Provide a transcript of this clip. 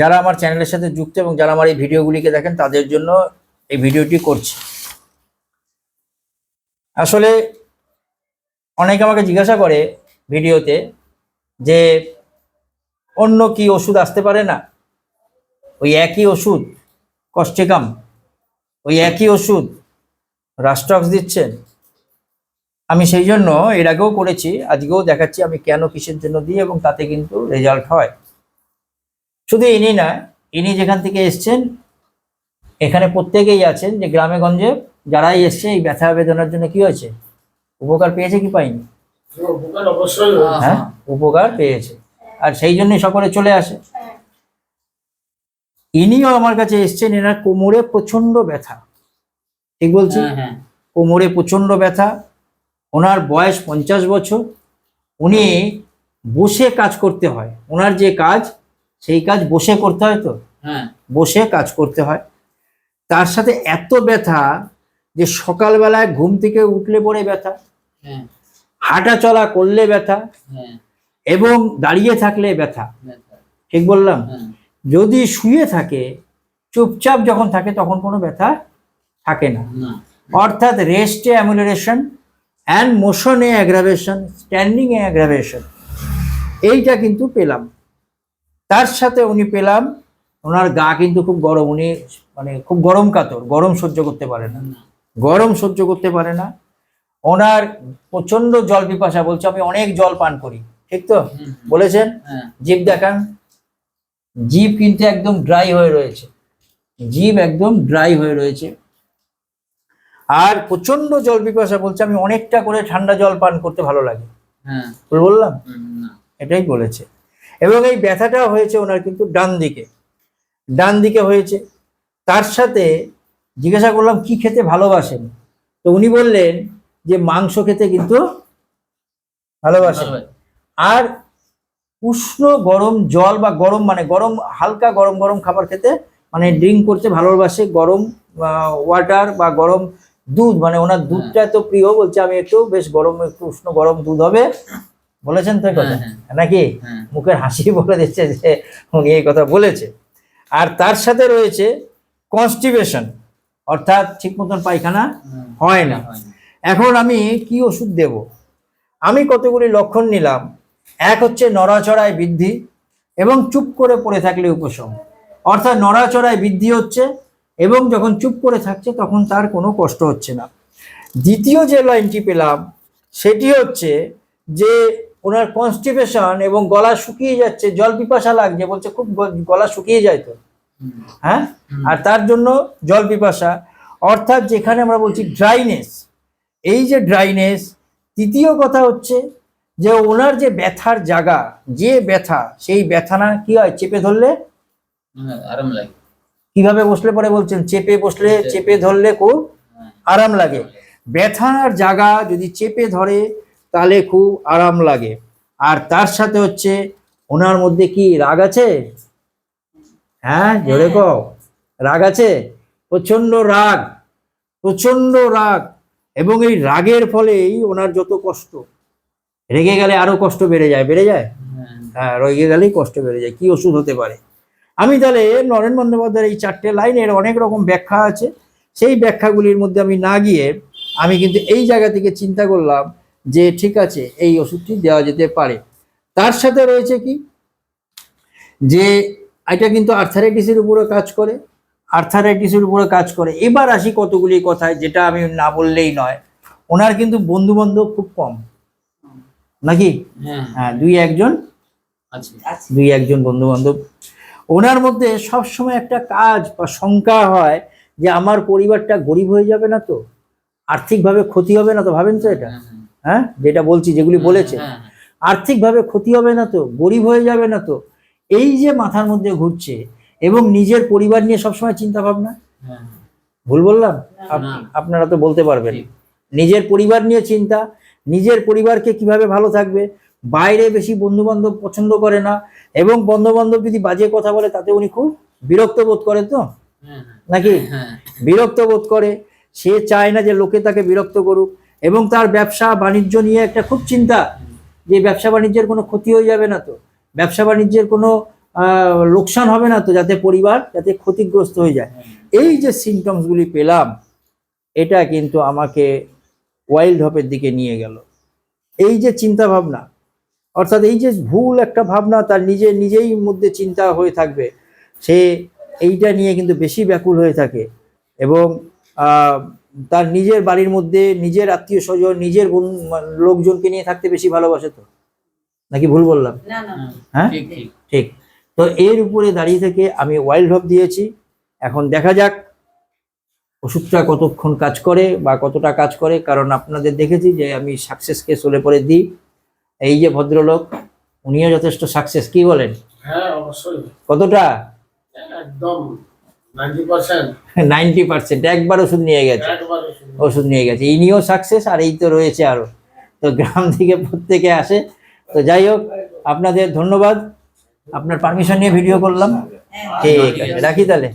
যারা আমার চ্যানেলের সাথে যুক্ত এবং যারা আমার এই ভিডিওগুলিকে দেখেন, তাদের জন্য এই ভিডিওটি করছি। আসলে অনেকে আমাকে জিজ্ঞাসা করে ভিডিওতে যে অন্য কি ওষুধ আসতে পারে না? ওই একই ওষুধ, কষ্টেকাম, ওই একই ওষুধ রাস্টক্স দিচ্ছেন আমি সেই জন্য এর আগেও করেছি, আজকেও দেখাচ্ছি আমি কেন কিসের জন্য দিই এবং তাতে কিন্তু রেজাল্ট হয়। শুধু ইনি না ইনি যেখান থেকে এসছেন এখানে প্রত্যেকেই আছেন যে গ্রামে গঞ্জে যারাই এসছে এই ব্যথা বেদনার জন্য কি হয়েছে? উপকার পেয়েছে কি পাইনি? উপকার হ্যাঁ উপকার পেয়েছে। আর সেই জন্যই সকলে চলে আসে। ইনিও আমার কাছে এসছেন এনার কোমরে প্রচণ্ড ব্যথা। ঠিক বলছি? হ্যাঁ, হ্যাঁ। কোমরে প্রচণ্ড ব্যথা। ওনার বয়স পঞ্চাশ বছর। উনি বসে কাজ করতে হয়। ওনার যে কাজ সেই কাজ বসে করতে হয় তো? হ্যাঁ, বসে কাজ করতে হয়। তার সাথে এত ব্যথা যে সকালবেলায় ঘুম থেকে উঠলে পরে ব্যথা হ্যাঁ, হাঁটা চলা করলে ব্যথা হ্যাঁ, এবং দাঁড়িয়ে থাকলে ব্যথা। ঠিক বললাম? যদি শুয়ে থাকে চুপচাপ যখন থাকে তখন কোনো ব্যথা থাকে না। অর্থাৎ রেস্টে অ্যামুলারেশন অ্যান্ড মোশনে অ্যাগ্রাভেশন স্ট্যান্ডিং এ অ্যাগ্রাভেশন এইটা কিন্তু পেলাম। তার সাথে উনি পেলাম ওনার গা কিন্তু খুব গরম উনি মানে খুব গরম কাতর গরম সহ্য করতে পারে না। গরম সহ্য করতে পারে না। ওনার প্রচণ্ড জল পিপাসা বলছে আমি অনেক জল পান করি ঠিক তো? বলেছেন? হ্যাঁ, জিভ দেখান জিভ কিন্তু একদম ড্রাই হয়ে রয়েছে। জিভ একদম ড্রাই হয়ে রয়েছে। আর প্রচণ্ড জল পিপাসা বলছে আমি অনেকটা করে ঠান্ডা জল পান করতে ভালো লাগে। হ্যাঁ, বললাম? এটাই বলেছে। এবং এই ব্যথাটা হয়েছে ওনার কিন্তু ডান দিকে। ডান দিকে হয়েছে। তার সাথে জিজ্ঞাসা করলাম কি খেতে ভালোবাসেন? তো উনি বললেন যে মাংস খেতে কিন্তু ভালোবাসেন। আর উষ্ণ গরম জল বা গরম মানে গরম হালকা গরম গরম খাবার খেতে মানে ড্রিঙ্ক করতে ভালোবাসে। গরম ওয়াটার বা গরম দুধ মানে ওনার দুধটা তো প্রিয় বলছে আমি একটু বেশ গরম একটু উষ্ণ গরম দুধ হবে। বলেছেন তো কথা? হ্যাঁ, নাকি? হ্যাঁ, মুখের হাসি বলে দিচ্ছে যে উনি এই কথা বলেছে। আর তার সাথে রয়েছে কনস্টিপেশন অর্থাৎ ঠিক মতন পায়খানা হ্যাঁ, হয় হয় না। এখন আমি কি ওষুধ দেব? আমি কতগুলি লক্ষণ নিলাম? এক হচ্ছে নড়াচড়ায় বৃদ্ধি এবং চুপ করে পড়ে থাকলে উপশম। অর্থাৎ নড়াচড়ায় বৃদ্ধি হচ্ছে এবং যখন চুপ করে থাকছে তখন তার কোনো কষ্ট হচ্ছে না। দ্বিতীয় যে লাইনটি পেলাম সেটি হচ্ছে যে ওনার কনস্টিপেশন এবং গলা শুকিয়ে যাচ্ছে জল পিপাসা লাগছে বলছে খুব গলা শুকিয়ে যায় তো। হ্যাঁ? আর তার জন্য জল পিপাসা। অর্থাৎ যেখানে আমরা বলছি ড্রাইনেস এই যে ড্রাইনেস তৃতীয় কথা হচ্ছে যে ওনার যে ব্যথার জায়গা যে ব্যথা সেই ব্যথা না কি হয়? চেপে ধরলে? আরাম লাগে। কীভাবে বসলে পরে বলছেন? চেপে বসলে চেপে ধরলে খুব হ্যাঁ, আরাম লাগে। ব্যথার জায়গা যদি চেপে ধরে তাহলে খুব আরাম লাগে। আর তার সাথে হচ্ছে ওনার মধ্যে কি রাগ আছে? হ্যাঁ জোরে কও। রাগ আছে? প্রচণ্ড রাগ প্রচণ্ড রাগ। এবং এই রাগের ফলেই ওনার যত কষ্ট রেগে গেলে আরও কষ্ট বেড়ে যায় বেড়ে যায়? হ্যাঁ, হ্যাঁ রেগে গেলেই কষ্ট বেড়ে যায় কি ওষুধ হতে পারে? আমি তাহলে নরেন বন্দ্যোপাধ্যায়ের এই চারটে লাইনের অনেক রকম ব্যাখ্যা আছে। সেই ব্যাখ্যাগুলির মধ্যে আমি না গিয়ে আমি কিন্তু এই জায়গা থেকে চিন্তা করলাম যে ঠিক আছে এই ওষুধটি দেওয়া যেতে পারে। তার সাথে রয়েছে কি? যে এটা কিন্তু আর্থারাইটিসের উপরে কাজ করে আর্থারাইটিসের উপরে কাজ করে। এবার আসি কতগুলি কথায় যেটা আমি না বললেই নয়। ওনার কিন্তু বন্ধু বান্ধব খুব কম। নাকি? হ্যাঁ, হ্যাঁ দুই একজন। আছে। দুই একজন বন্ধু বান্ধব ওনার মধ্যে সব সময় একটা কাজ বা শঙ্কা হয় যে আমার পরিবারটা গরিব হয়ে যাবে না তো? আর্থিকভাবে ক্ষতি হবে না তো? ভাবেন তো এটা? হ্যাঁ, হ্যাঁ, হ্যাঁ যেটা বলছি যেগুলি বলেছে। হ্যাঁ, হ্যাঁ, আর্থিকভাবে ক্ষতি হবে না তো? গরিব হয়ে যাবে না তো? এই যে মাথার মধ্যে ঘুরছে এবং নিজের পরিবার নিয়ে সবসময় চিন্তা ভাবনা হ্যাঁ, ভুল বললাম? আপনারা তো বলতে পারবেন। নিজের পরিবার নিয়ে চিন্তা নিজের পরিবারকে কীভাবে ভালো থাকবে? বাইরে বেশি বন্ধু বান্ধব পছন্দ করে না এবং বন্ধু বান্ধব যদি বাজে কথা বলে তাতে উনি খুব বিরক্ত বোধ করে তো? হ্যাঁ, নাকি? হ্যাঁ, বিরক্ত বোধ করে। সে চায় না যে লোকে তাকে বিরক্ত করুক। এবং তার ব্যবসা বাণিজ্য নিয়ে একটা খুব চিন্তা যে ব্যবসা বাণিজ্যের কোনো ক্ষতি হয়ে যাবে না তো। ব্যবসা বাণিজ্যের কোনো লোকসান হবে না তো যাতে পরিবার যাতে ক্ষতিগ্রস্ত হয়ে যায়। এই যে সিমটমসগুলি পেলাম, এটা কিন্তু আমাকে ওয়াইল্ড হপের দিকে নিয়ে গেল। এই যে চিন্তা ভাবনা অর্থাৎ এই যে ভুল একটা ভাবনা তার নিজে, নিজেই মধ্যে চিন্তা হয়ে থাকবে, সে এইটা নিয়ে কিন্তু বেশি ব্যাকুল হয়ে থাকে এবং তার নিজের বাড়ির মধ্যে নিজের আত্মীয় স্বজন নিজের লোকজনকে নিয়ে থাকতে বেশি ভালোবাসে তো? নাকি ভুল বললাম? না না। হ্যাঁ? ঠিক ঠিক। ঠিক। তো এর উপরে দাঁড়িয়ে থেকে আমি ওয়াইল্ড হপ দিয়েছি। এখন দেখা যাক ওষুধটা কতক্ষণ কাজ করে বা কতটা কাজ করে। কারণ আপনাদের দেখেছি যে আমি সাকসেস কেস হলে পরে দিই। এই যে ভদ্রলোক উনিও যথেষ্ট সাকসেস কি বলেন? হ্যাঁ অবশ্যই। কতটা? একদম। Ninety percent. একবার ওষুধ নিয়ে গেছে। ওষুধ নিয়ে গেছে। ইনিও সাকসেস আর এই তো রয়েছে আরও তো গ্রাম থেকে প্রত্যেকে আসে। তো যাই হোক আপনাদের ধন্যবাদ। আপনার পারমিশন নিয়ে ভিডিও করলাম। হ্যাঁ। ঠিক আছে রাখি তাহলে।